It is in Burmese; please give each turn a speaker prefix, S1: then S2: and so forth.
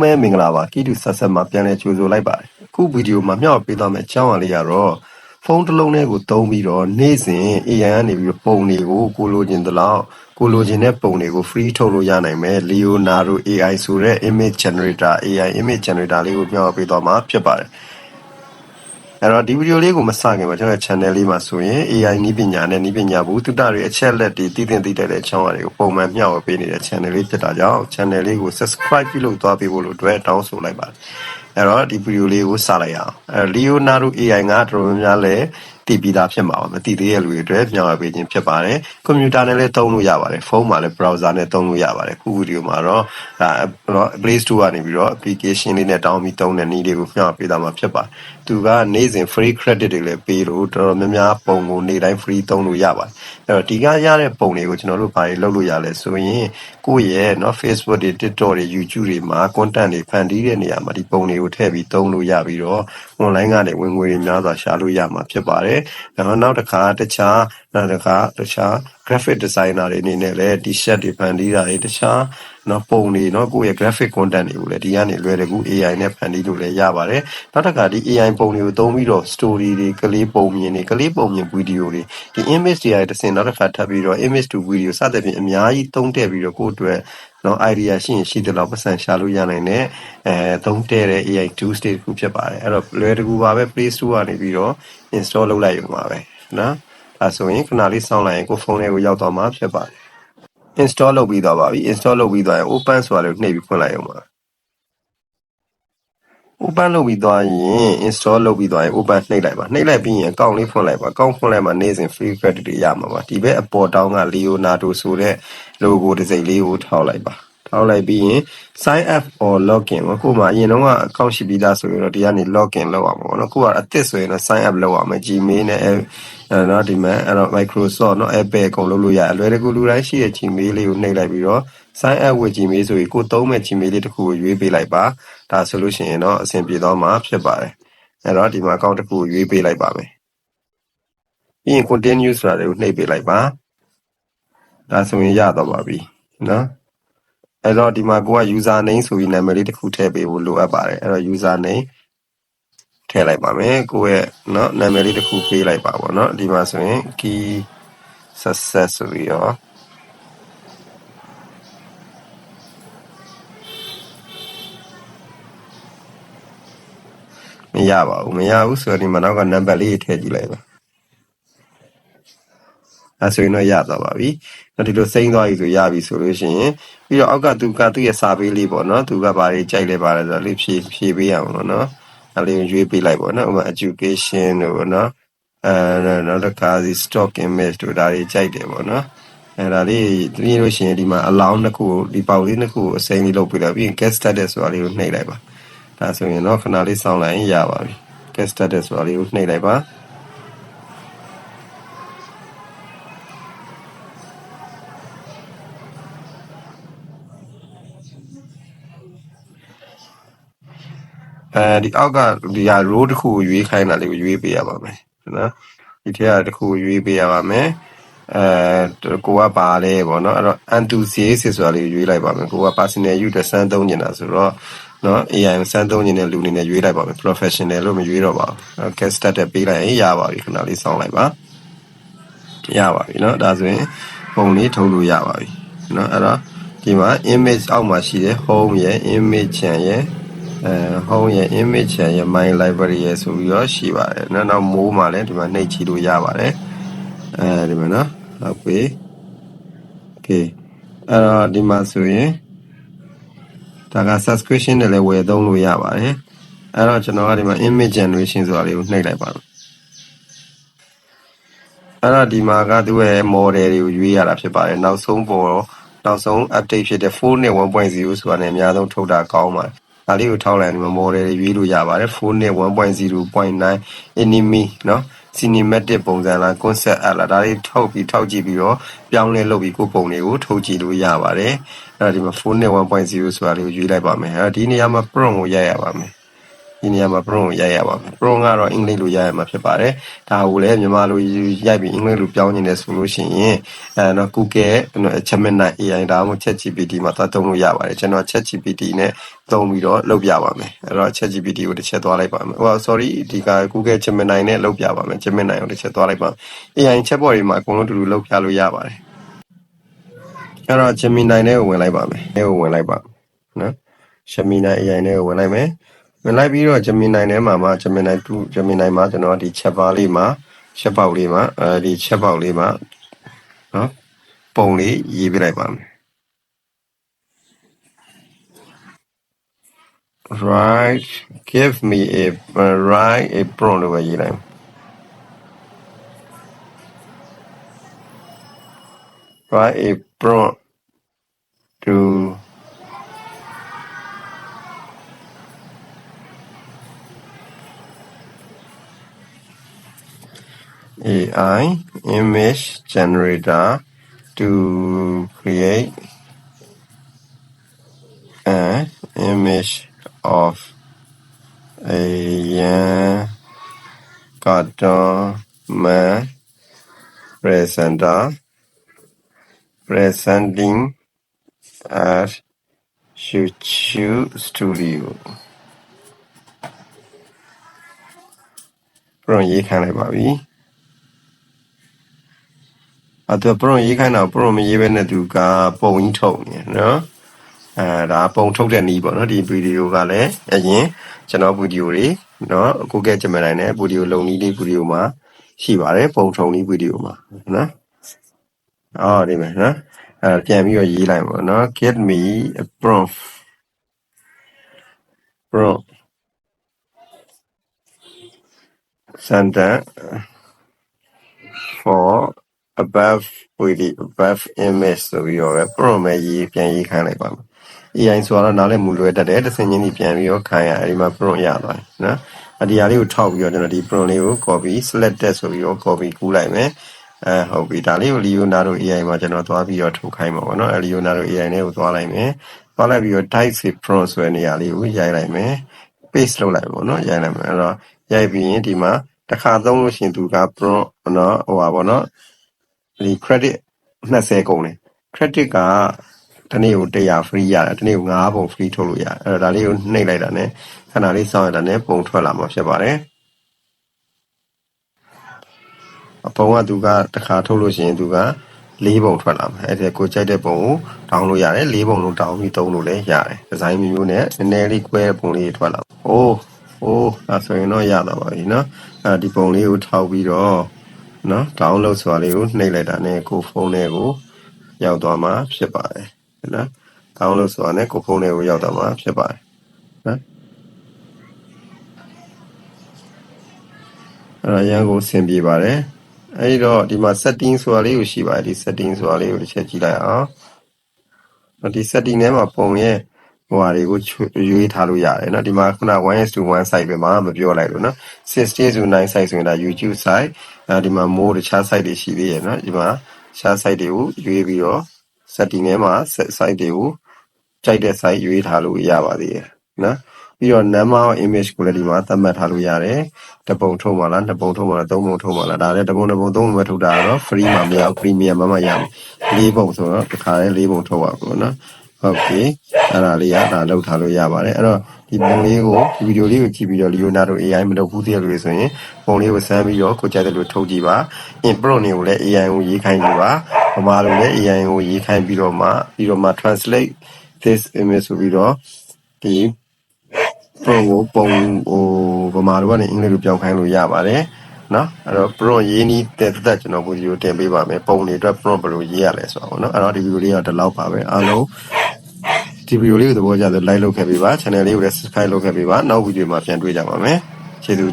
S1: မဲမင်္ဂလာပါကီတူဆက်ဆက်မှာပြန်လည်ကြိုဆိုလိုက်ပါတယ်အခုဗီဒီယိုမှာမျှဝေပေးသွားမယ့်အကြောင်းအရာလေးကတော့ဖုန်းတစ်လုံးထဲကိုသုံးပြီးတော့နေ့စဉ် AI ကနေပြီးတော့ပုံတွေကိုကိုလိုချင်သလောက်ကိုလိုချင်တဲ့ပုံတွေကို free ထုတ်လို့ရနိုင်မယ် Leonardo AI ဆိုတဲ့ image generator AI image generator လေးကိုမျှဝေပေးသွားမှာဖြစ်ပါတယ် အဲ့တော့ဒီဗီဒီယိုလေးကိုမစခင်မှာကျွန်တော် channel လေးမှာဆိုရင် AI နည်းပညာနဲ့နည်းပညာဘူးတုတတွေအချက်လက်တွေတည်တင်တည်တဲ့အကြောင်းအရာတွေကိုပုံမှန်မျှဝေပေးနေတဲ့ channel လေးဖြစ်တာကြောင့် channel လေးကို subscribe ပြုလုပ်သွားပေးဖို့လို့အတွက်တောင်းဆိုလိုက်ပါတယ်အဲ့တော့ဒီဗီဒီယိုလေးကိုစလိုက်အောင်အဲ Leonardo AI ကတော်တော်များများလဲတည်ပြီးသားဖြစ်မှာပါမတည်သေးတဲ့လူတွေအတွက်မျှဝေပေးခြင်းဖြစ်ပါတယ်ကွန်ပျူတာနဲ့လည်းသုံးလို့ရပါတယ်ဖုန်းမှာလည်း browser နဲ့သုံးလို့ရပါတယ်ခုဗီဒီယိုမှာတော့ဒါတော့ Play Store ကနေပြီးတော့ application လေးနဲ့တောင်းပြီးသုံးတဲ့နည်းလေးကိုမျှဝေပေးသားမှာဖြစ်ပါတယ် သူကနေ့စဉ် free credit တွေလည်းပေးလို့တော်တော်များများပုံကိုနေ့တိုင်း free သုံးလို့ရပါတယ်အဲ့တော့ဒီကရတဲ့ပုံတွေကိုကျွန်တော်တို့ဘာတွေလုပ်လို့ရလဲဆိုရင်ကိုယ့်ရဲ့เนาะ Facebook တွေ TikTok တွေ YouTube တွေမှာ content တွေဖန်တီးတဲ့နေရာမှာဒီပုံတွေကိုထည့်ပြီးသုံးလို့ရပြီးတော့ online ကနေဝင်ငွေတွေများစွာရှာလို့ရမှာဖြစ်ပါတယ်။ဒါနောက်တစ်ခါတခြားနောက်တစ်ခါတခြား graphic designer တွေအနေနဲ့လည်း t-shirt တွေဖန်တီးတာတွေတခြားနော်ပုံတွေနော်ကိုယ့်ရဲ့ graphic content တွေကိုလည်းဒီကနေလွယ်တကူ AI နဲ့ဖန်တီးလို့လည်းရပါတယ်။နောက်တစ်ခါဒီ AI ပုံတွေကိုသုံးပြီးတော့ story တွေကလေးပုံမြင်တွေကလေးပုံမြင် video တွေဒီ image တွေအရတစ်စင်နောက်တစ်ခါထပ်ပြီးတော့ image to video စသဖြင့်အများကြီးသုံးတက်ပြီးတော့ကိုယ့်အတွက်နော် idea ရှိရင်ရှိသလောက်ပတ်စံရှာလို့ရနိုင်တဲ့အဲသုံးတဲ့တဲ့ AI tool state တစ်ခုဖြစ်ပါတယ်အဲ့တော့လွယ်တကူပါပဲ Play Store ကနေပြီးတော့ install လုပ်လိုက်ရုံပါပဲနော် အဲဆိုရင်ခဏလေးစောင့်လိုက်ရင်ကိုယ်ဖုန်းထဲကိုရောက်သွားမှာဖြစ်ပါတယ် install လုပ်ပြီးသွားပါပြီ install လုပ်ပြီးသွားရင် open ဆိုတာလေးကိုနှိပ်ပြီးဖွင့်လိုက်ရုံပါ open လုပ်ပြီးသွားရင် install လုပ်ပြီးသွားရင် open နှိပ်လိုက်ပါနှိပ်လိုက်ပြီးရင် account လေးဖွင့်လိုက်ပါ account ဖွင့်လိုက်မှနေ့စဉ် free credit တွေရမှာပါဒီဘက်အပေါ်တောင်းက Leonardo ဆိုတဲ့ logo တစ်စိမ့်လေးကိုထောက်လိုက်ပါ ထောက်လိုက်ပြီးရင် sign up or login ပေါ့ကို့မှာအရင်တော့ account ရှိပြီးသားဆိုရင်တော့ဒီကနေ login လုပ်အောင်ပေါ့နော်ကိုကအသစ်ဆိုရင်တော့ sign up လုပ်အောင်မယ် Gmail နဲ့အဲနော်ဒီမှာအဲ့တော့ Microsoft နော် Apple အကုန်လုပ်လို့ရတယ်အလွယ်တကူလူတိုင်းရှိတဲ့ Gmail လေးကိုနှိပ်လိုက်ပြီးတော့ sign up with Gmail ဆိုရင်ကိုသုံးမဲ့ Gmail လေးတစ်ခုကိုရွေးပေးလိုက်ပါဒါဆိုလို့ရှိရင်တော့အဆင်ပြေသွားမှာဖြစ်ပါတယ်အဲ့တော့ဒီမှာ account တစ်ခုကိုရွေးပေးလိုက်ပါမယ်ပြီးရင် continue ဆိုတာတွေကိုနှိပ်ပေးလိုက်ပါဒါဆိုရင်ရတော့ပါပြီနော် အဲ့တော့ဒီမှာကိုက user name ဆိုပြီးနာမည်လေးတစ်ခုထည့်ပေးဖို့လိုအပ်ပါတယ်အဲ့တော့ user name ထည့်လိုက်ပါမယ်ကိုယ့်ရဲ့เนาะနာမည်လေးတစ်ခုပေးလိုက်ပါပေါ့เนาะဒီမှာဆိုရင် key success ဆိုပြီးတော့မရပါဘူးမရဘူးဆိုတော့ဒီမှာနောက်ကနံပါတ်လေးထည့်ကြည့်လိုက်ပါ အဲဆိုရင်တော့ရသွားပါပြီ။ဒီလိုစိမ့်သွားပြီဆိုရပြီဆိုလို့ရှိရင်ပြီးတော့အောက်ကသူကသူ့ရဲ့စာပေးလေးပေါ့နော်။သူကဘာတွေကြိုက်လဲပါလဲဆိုတော့လေးဖြည့်ဖြည့်ပေးရအောင်လို့နော်။အဲလေးရွေးပေးလိုက်ပေါ့နော်။ဥပမာ education တို့ပေါ့နော်။အဲနောက်တစ်ခါစီ stock image တို့ဒါတွေကြိုက်တယ်ပေါ့နော်။အဲဒါလေးပြီးလို့ရှိရင်ဒီမှာ allow နှစ်ခုဒီပေါက်လေးနှစ်ခုကိုအစိမ်းလေးလုပ်ပေးလိုက်ပြီးရင် get started ဆိုတာလေးကိုနှိပ်လိုက်ပါ။ဒါဆိုရင်တော့ခဏလေးစောင့်လိုက်ရင်ရပါပြီ။ get started ဆိုတာလေးကိုနှိပ်လိုက်ပါ။ အဲဒီအောက်ကဒီဟာ row တစ်ခုကိုရွေးခိုင်းတာလေးကိုရွေးပေးရပါမယ်နော်ဒီထက်ကတစ်ခုကိုရွေးပေးရပါမယ်အဲကိုကပါလဲပေါ့နော်အဲ့တော့ enthusiast ဆိုတာလေးကိုရွေးလိုက်ပါမယ်ကိုက personal use အတွက်စမ်းသုံးနေတာဆိုတော့နော် AI စမ်းသုံးနေတဲ့လူအနေနဲ့ရွေးလိုက်ပါမယ် professional လို့မရွေးတော့ပါဘူး get started ပေးလိုက်ရင်ရပါပြီခဏလေးစောင့်လိုက်ပါရပါပြီเนาะဒါဆိုရင်ပုံလေးထုတ်လို့ရပါပြီเนาะအဲ့တော့ဒီမှာ image အောက်မှာရှိတဲ့ home ရဲ့ image ချန်ရဲ့ အဲဟောင်းရဲ့ image ရယ် my library ရယ်ဆိုပြီးတော့ရှိပါတယ်နောက်တော့ more မှာလည်းဒီမှာနှိပ်ကြည့်လို့ရပါတယ်အဲဒီမှာနော်ဟုတ်ပြီ okay အဲ့တော့ဒီမှာဆိုရင်ဒါက subscription နဲ့လည်းဝယ်သုံးလို့ရပါတယ်အဲ့တော့ကျွန်တော်ကဒီမှာ image generation ဆိုတာလေးကိုနှိပ်လိုက်ပါတော့အဲ့တော့ဒီမှာကသူ့ရဲ့ model တွေကိုရွေးရတာဖြစ်ပါတယ်နောက်ဆုံးပေါ်တော့နောက်ဆုံး update ဖြစ်တဲ့4.1.0ဆိုတာနဲ့အများဆုံးထုတ်တာကောင်းပါတယ် ဒါလေးကိုထောက်လိုက်ဒီမှာ model တွေရွေးလို့ရပါတယ်4နဲ့1.0.9 enemy เนาะ cinematic ပုံစံလား concept အလားဒါလေးထုတ်ပြီးထောက်ကြည့်ပြီးတော့ပြောင်းလဲလုပ်ပြီးကိုပုံတွေကိုထုတ်ကြည့်လို့ရပါတယ်အဲ့ဒါဒီမှာ4နဲ့1.0ဆိုတာလေးကိုရွေးလိုက်ပါမယ်အဲ့ဒီနေရာမှာ prompt ကိုရိုက်ရပါမယ် ဒီနေရာမှာ prompt ကိုရိုက်ရပါမယ် prompt ကတော့အင်္ဂလိပ်လိုရိုက်ရမှာဖြစ်ပါတယ်ဒါကိုလည်းမြန်မာလိုရိုက်ပြီးအင်္ဂလိပ်လိုပြောင်းနေတယ်ဆိုလို့ရှိရင်အဲတော့ Google Gemini AI ဒါမှမဟုတ် ChatGPT မှာသွားသုံးလို့ရပါတယ်ကျွန်တော် ChatGPT နဲ့သုံးပြီးတော့လုပ်ပြပါမယ်အဲ့တော့ ChatGPT ကိုတစ်ချက်သွားလိုက်ပါမယ်ဟို sorry ဒီက Google Gemini နဲ့လုပ်ပြပါမယ် Gemini ကိုတစ်ချက်သွားလိုက်ပါမယ် AI chatbot တွေမှာအကုန်လုံးတူတူလုပ်ပြလို့ရပါတယ်အဲ့တော့ Gemini နဲ့ကိုဝင်လိုက်ပါမယ်အဲကိုဝင်လိုက်ပါနော် Gemini AI နဲ့ကိုဝင်လိုက်မယ် ဝင်လိုက်ပြီးတော့ Gemini ထဲမှာမှ Gemini 2 Gemini မှာကျွန်တော်ဒီ chat bar လေးမှာ chat box လေးမှာအဲဒီ chat box လေးမှာနော်ပုံလေးရေးပြလိုက်ပါမယ် right give me a uh, write a prompt လို့ပဲရေးလိုက်မယ် write a prompt to AI image generator to create an image of a young cartoon man presenter presenting at YouTube Studio ပြန်ရေးခိုင်းလိုက်ပါပြီ။ အဲ့တော့ပြန်ရေးခိုင်းတော့ပြန်မရေးဘဲနဲ့သူကပုံကြီးထုတ်နေတယ်နော်။အဲဒါပုံထုတ်တဲ့နည်းပေါ့နော်ဒီဗီဒီယိုကလည်းအရင်ကျွန်တော်ဗီဒီယိုတွေနော် Google Gemini နဲ့ဗီဒီယိုလုံနည်းလေးဗီဒီယိုမှာရှိပါတယ်ပုံထုံနည်းဗီဒီယိုမှာနော်။အော်ဒီမယ်နော်။အဲပြန်ပြီးတော့ရေးလိုက်ပါနော် get me a prompt prompt sentence for above with above image ဆိုပြီးတော့ပဲ prompt ပဲရေးပြန်ရေးခိုင်းလိုက်ပါမယ် AI ဆိုတော့နားလည်မူလွယ်တတ်တယ်တစ်စင်ချင်းကြီးပြန်ပြီးတော့ခိုင်းရအဲဒီမှာ prompt ရသွားတယ်နော်အဒီဟာလေးကိုထောက်ပြီးတော့ကျွန်တော်ဒီ prompt လေးကို copy selected ဆိုပြီးတော့ copy ကူးလိုက်မယ်အဲဟုတ်ပြီဒါလေးကို Leonardo AI မှာကျွန်တော်သွားပြီးတော့ထုတ်ခိုင်းမှာပေါ့နော်အဲ Leonardo AI နဲ့ကိုသွားလိုက်မယ်သွားလိုက်ပြီးတော့ type say prompt ဆိုတဲ့နေရာလေးကိုရိုက်လိုက်မယ် paste လုပ်လိုက်ပေါ့နော်ရိုက်လိုက်မယ်အဲ့တော့ရိုက်ပြီးရင်ဒီမှာတစ်ခါသုံးလို့ရှိရင်သူက prompt နော်ဟိုပါပေါ့နော် ဒီ credit 20ကုန်တယ် credit ကတနေ့ကို100 free ရတယ်တနေ့ကို9ပုံ free ထုတ်လို့ရတယ်အဲ့တော့ဒါလေးကိုနှိပ်လိုက်တာ ਨੇ ခဏလေးစောင့်ရတာ ਨੇ ပုံထွက်လာမှာဖြစ်ပါတယ်အပုံကသူကတစ်ခါထုတ်လို့ရှိရင်သူက၄ပုံထွက်လာမှာအဲ့ဒီကိုကြိုက်တဲ့ပုံကိုတောင်းလို့ရတယ်၄ပုံလုံးတောင်းပြီးသုံးလို့လည်းရတယ်ဒီဇိုင်းမျိုးမျိုးနဲ့နည်းနည်းလေးကွဲပုံလေးထွက်လာအိုးအိုးဒါဆိုရင်တော့ရတော့ပါပြီเนาะအဲဒီပုံလေးကိုထောက်ပြီးတော့ နော် download ဆိုတာလေးကိုနှိပ်လိုက်တာနဲ့ကိုဖုန်းထဲကိုရောက်သွားမှာဖြစ်ပါတယ်နော် download ဆိုတာနဲ့ကိုဖုန်းထဲကိုရောက်သွားမှာဖြစ်ပါတယ်နော်အဲ့ဒါရန်ကိုဆင်ပြေပါတယ်အဲ့တော့ဒီမှာ setting ဆိုတာလေးကိုရှိပါတယ်ဒီ setting ဆိုတာလေးကိုတစ်ချက်ကြည့်လိုက်အောင်ဒီ setting ထဲမှာပုံရဲ့ ဟိုဟာတွေကိုရွေးထားလို့ရတယ်နော်ဒီမှာခုန 1:1 site ပဲမှာမပြောလိုက်လို့နော်60:9 site ဆိုရင်ဒါ YouTube site အဲဒီမှာ more တခြား site တွေရှိသေးရဲ့နော်ဒီမှာခြား site တွေကိုရွေးပြီးတော့ setting ထဲမှာ site တွေကိုကြိုက်တဲ့ site ရွေးထားလို့ရပါသေးတယ်နော်ပြီးတော့ number of image ကိုလည်းဒီမှာသတ်မှတ်ထားလို့ရတယ်တပုံထုတ်ပါလားနှစ်ပုံထုတ်ပါလားသုံးပုံထုတ်ပါလားဒါလည်းတပုံတစ်ပုံသုံးပုံပဲထုတ်တာတော့ free မှာမရဘူး premium မှာမှရမယ်လေးပုံဆိုတော့တစ်ခါလေးလေးပုံထုတ်ပါဘူးနော် ဟုတ်ကဲ့အဲ့ဒါလေးကဒါလောက်ထားလို့ရပါတယ်အဲ့တော့ဒီပုံလေးကိုဒီဗီဒီယိုလေးကိုကြည့်ပြီးတော့ Leonardo AI မလုပ်ဘူးသေးလို့ဆိုရင်ပုံလေးကိုစမ်းပြီးတော့ကိုကြိုက်တယ်လို့ထုတ်ကြည့်ပါ imprint တွေကိုလည်း AI ကိုရေးခိုင်းကြပါဗမာလိုလည်း AI ကိုရေးခိုင်းပြီးတော့မှပြီးတော့မှ translate this image ဆိုပြီးတော့ဒီ pro ကိုပုံဟိုဗမာလိုကနေအင်္ဂလိပ်လိုပြောင်းခိုင်းလို့ရပါတယ်နော်အဲ့တော့ pro ရေးနည်းတက်တက်ကျွန်တော်ဗီဒီယိုတင်ပေးပါမယ်ပုံတွေအတွက် pro ဘယ်လိုရေးရလဲဆိုတော့နော်အဲ့တော့ဒီဗီဒီယိုလေးကဒီလောက်ပါပဲအားလုံး ဒီဗီဒီယိုလေးကိုသဘောကျတဲ့ like လုပ်ခဲ့ပေးပါ channel လေးကိုလည်း subscribe လုပ်ခဲ့ပေးပါနောက်ဗီဒီယိုမှာပြန်တွေ့ကြပါမယ်ကျေးဇူး